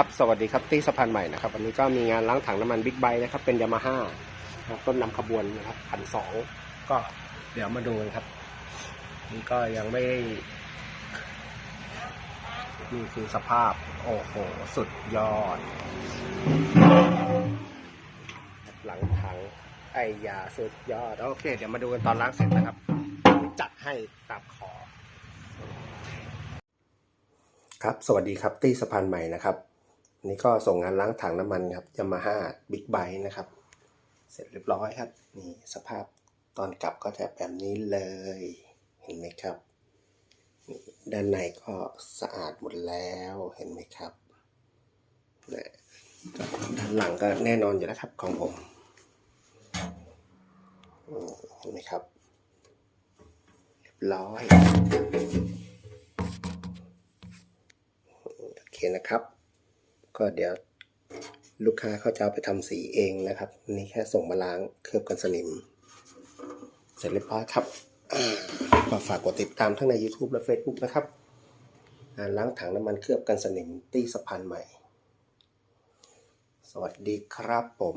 ครับสวัสดีครับตี้สะพานใหม่นะครับวันนี้ก็มีงานล้างถังน้ำมันบิ๊กไบค์นะครับเป็นยามาฮ่าต้นนำขบวนนะครับพันสองก็เดี๋ยวมาดูกันครับ นี่ก็ยังไม่นี่คือสภาพ โอ้โห สุดยอด หลังถังไอยาสุดยอด โอเค เดี๋ยวมาดูกันตอนล้างเสร็จนะครับ จัดให้ตามขอครับ สวัสดีครับ ตี้สะพานใหม่นะครับ นี่ก็ส่งงานล้างถังน้ำมันครับยามาฮ่าบิ๊กไบค์นะครับ เสร็จเรียบร้อยครับ นี่สภาพตอนกลับก็จะแบบนี้เลย เห็นไหมครับนี่ด้านในก็สะอาดหมดแล้วเห็นไหมครับนะด้านหลังก็แน่นอนอยู่แล้วครับของผมเห็นไหมครับ เรียบร้อย โอเคนะครับ ก็เดี๋ยวลูกค้าเขาจะเอาไปทำสีเองนะครับ นี่แค่ส่งมาล้างเคลือบกันสนิม เสร็จเรียบร้อยครับอ่าก็ฝากกดติดตามทั้งใน YouTube และ Facebook นะครับงานล้างถังน้ำมันเคลือบกันสนิมตี้สะพานใหม่ สวัสดีครับผม